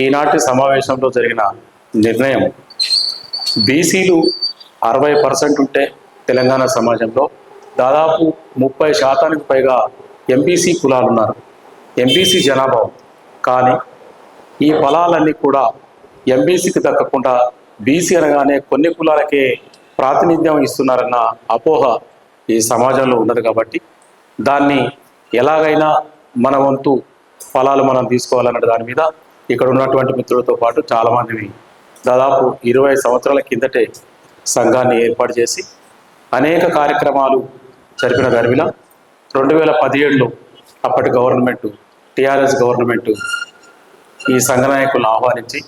ఈనాటి సమావేశంలో జరిగిన నిర్ణయం బీసీలు అరవై పర్సెంట్ ఉంటే తెలంగాణ సమాజంలో దాదాపు ముప్పై శాతానికి పైగా ఎంబీసీ కులాలు ఉన్నారు ఎంబీసీ జనాభా కానీ ఈ ఫలాలన్నీ కూడా ఎంబీసీకి దక్కకుండా బీసీ అనగానే కొన్ని కులాలకే ప్రాతినిధ్యం ఇస్తున్నారన్న అపోహ ఈ సమాజంలో ఉన్నది కాబట్టి దాన్ని ఎలాగైనా మన వంతు ఫలాలు మనం తీసుకోవాలన్న దాని మీద ఇక్కడ ఉన్నటువంటి మిత్రులతో పాటు చాలామంది దాదాపు ఇరవై సంవత్సరాల కిందటే సంఘాన్ని ఏర్పాటు చేసి అనేక కార్యక్రమాలు జరిపిన గర్విల. రెండు వేల పదిహేడులో అప్పటి గవర్నమెంట్ టిఆర్ఎస్ గవర్నమెంట్ ఈ సంఘ నాయకులను ఆహ్వానించి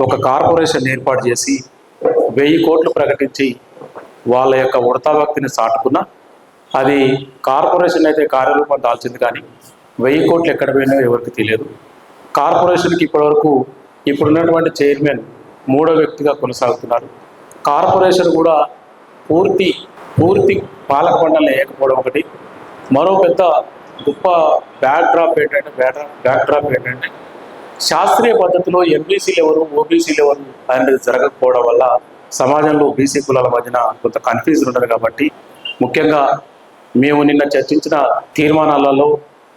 ఒక కార్పొరేషన్ ఏర్పాటు చేసి వెయ్యి కోట్లు ప్రకటించి వాళ్ళ యొక్క ఉడతాభక్తిని చాటుకున్న అది కార్పొరేషన్ అయితే కార్యరూపం దాల్చింది కానీ వెయ్యి కోట్లు ఎక్కడ పోయినా ఎవరికి తెలియదు. కార్పొరేషన్కి ఇప్పటివరకు ఇప్పుడున్నటువంటి చైర్మన్ మూడో వ్యక్తిగా కొనసాగుతున్నారు. కార్పొరేషన్ కూడా పూర్తి పూర్తి పాలక పంటలు వేయకపోవడం ఒకటి. మరో పెద్ద గొప్ప బ్యాక్ డ్రాప్ ఏంటంటే బ్యాక్ బ్యాక్ డ్రాప్ ఏంటంటే శాస్త్రీయ పద్ధతిలో ఎంబీసీలు ఎవరు ఓబీసీలు ఎవరు అనేది జరగకపోవడం వల్ల సమాజంలో బీసీ కులాల మధ్యన కొంత కన్ఫ్యూజన్ ఉంటుంది కాబట్టి ముఖ్యంగా మేము నిన్న చర్చించిన తీర్మానాలలో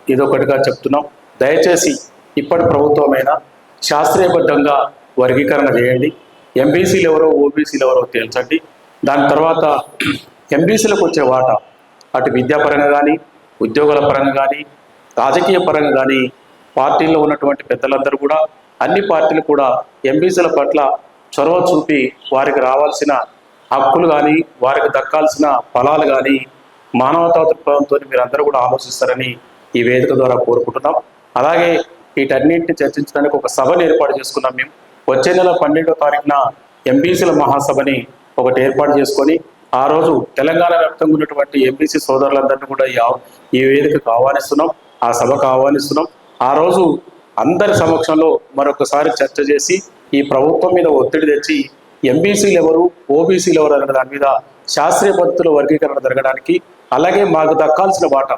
ఇదొకటిగా చెప్తున్నాం. దయచేసి ఇప్పటి ప్రభుత్వమైనా శాస్త్రీయబద్ధంగా వర్గీకరణ చేయండి. ఎంబీసీలు ఎవరో ఓబీసీలు ఎవరో తేల్చండి. దాని తర్వాత ఎంబీసీలకు వచ్చే వాటా అటు విద్యాపరంగా కానీ ఉద్యోగాల పరంగా కానీ రాజకీయ పరంగా కానీ పార్టీల్లో ఉన్నటువంటి పెద్దలందరూ కూడా అన్ని పార్టీలు కూడా ఎంబీసీల పట్ల చొరవ చూపి వారికి రావాల్సిన హక్కులు కానీ వారికి దక్కాల్సిన ఫలాలు కానీ మానవతా దృక్పథంతో మీరందరూ కూడా ఆలోచిస్తారని ఈ వేదిక ద్వారా కోరుకుంటున్నాం. అలాగే వీటన్నింటిని చర్చించడానికి ఒక సభను ఏర్పాటు చేసుకున్నాం మేము. వచ్చే నెల పన్నెండో తారీఖున ఎంబీసీల మహాసభని ఒకటి ఏర్పాటు చేసుకొని ఆ రోజు తెలంగాణ వ్యాప్తంగా ఉన్నటువంటి ఎంబీసీ సోదరులందరినీ కూడా ఈ వేదికకు ఆహ్వానిస్తున్నాం. ఆ సభకు ఆహ్వానిస్తున్నాం. ఆ రోజు అందరి సమక్షంలో మరొకసారి చర్చ చేసి ఈ ప్రభుత్వం మీద ఒత్తిడి తెచ్చి ఎంబీసీలు ఎవరు ఓబీసీలు ఎవరు అనే దాని మీద శాస్త్రీయ పద్ధతిలో వర్గీకరణ జరగడానికి అలాగే మాకు దక్కాల్సిన వాటా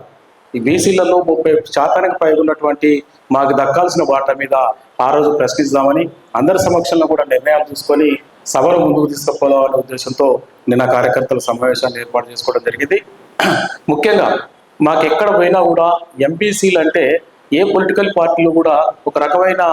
ఈ బీసీలలో ముప్పై శాతానికి పైగా ఉన్నటువంటి మాకు దక్కాల్సిన వాట మీద ఆ రోజు ప్రశ్నిద్దామని అందరి సమక్షంలో కూడా నిర్ణయాలు తీసుకొని సభను ముందుకు తీసుకుపోదామనే ఉద్దేశంతో నిన్న కార్యకర్తల సమావేశాన్ని ఏర్పాటు చేసుకోవడం జరిగింది. ముఖ్యంగా మాకు ఎక్కడ పోయినా కూడా ఎంపీసీలు అంటే ఏ పొలిటికల్ పార్టీలు కూడా ఒక రకమైన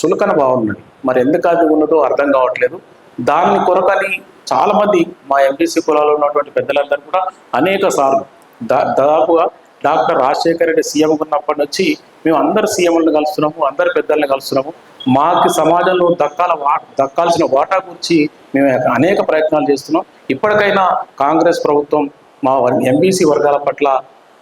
చులకన భావం ఉన్నది. మరి ఎందుకు అది ఉన్నదో అర్థం కావట్లేదు. దాన్ని కొరకని చాలామంది మా ఎంపీసీ కులాల్లో ఉన్నటువంటి పెద్దలందరూ కూడా అనేక సార్లు దా- దాదాపుగా డాక్టర్ రాజశేఖర్ రెడ్డి సీఎం ఉన్నప్పటి నుంచి మేము అందరు సీఎంలను కలుస్తున్నాము అందరు పెద్దలను కలుస్తున్నాము. మాకు సమాజంలో దక్కాల వా దక్కాల్సిన వాటా గురించి మేము అనేక ప్రయత్నాలు చేస్తున్నాం. ఇప్పటికైనా కాంగ్రెస్ ప్రభుత్వం మా ఎంబీసీ వర్గాల పట్ల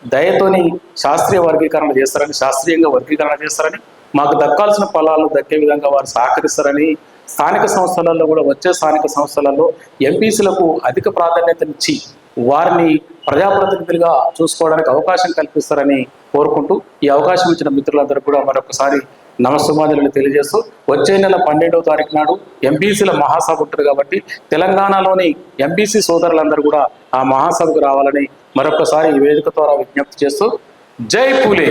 దయతోని శాస్త్రీయ వర్గీకరణ చేస్తారని శాస్త్రీయంగా వర్గీకరణ చేస్తారని మాకు దక్కాల్సిన ఫలాలు దక్కే విధంగా వారు సహకరిస్తారని స్థానిక సంస్థలలో కూడా వచ్చే స్థానిక సంస్థలలో ఎంపీసీలకు అధిక ప్రాధాన్యతనిచ్చి వారిని ప్రజాప్రతినిధులుగా చూసుకోవడానికి అవకాశం కల్పిస్తారని కోరుకుంటూ ఈ అవకాశం ఇచ్చిన మిత్రులందరూ కూడా మరొకసారి నమస్సుమాదులను తెలియజేస్తూ వచ్చే నెల పన్నెండవ తారీఖు నాడు ఎంబీసీల మహాసభ ఉంటుంది కాబట్టి తెలంగాణలోని ఎంపీసీ సోదరులందరూ కూడా ఆ మహాసభకు రావాలని మరొకసారి ఈ వేదిక ద్వారా విజ్ఞప్తి చేస్తూ జై పూలే.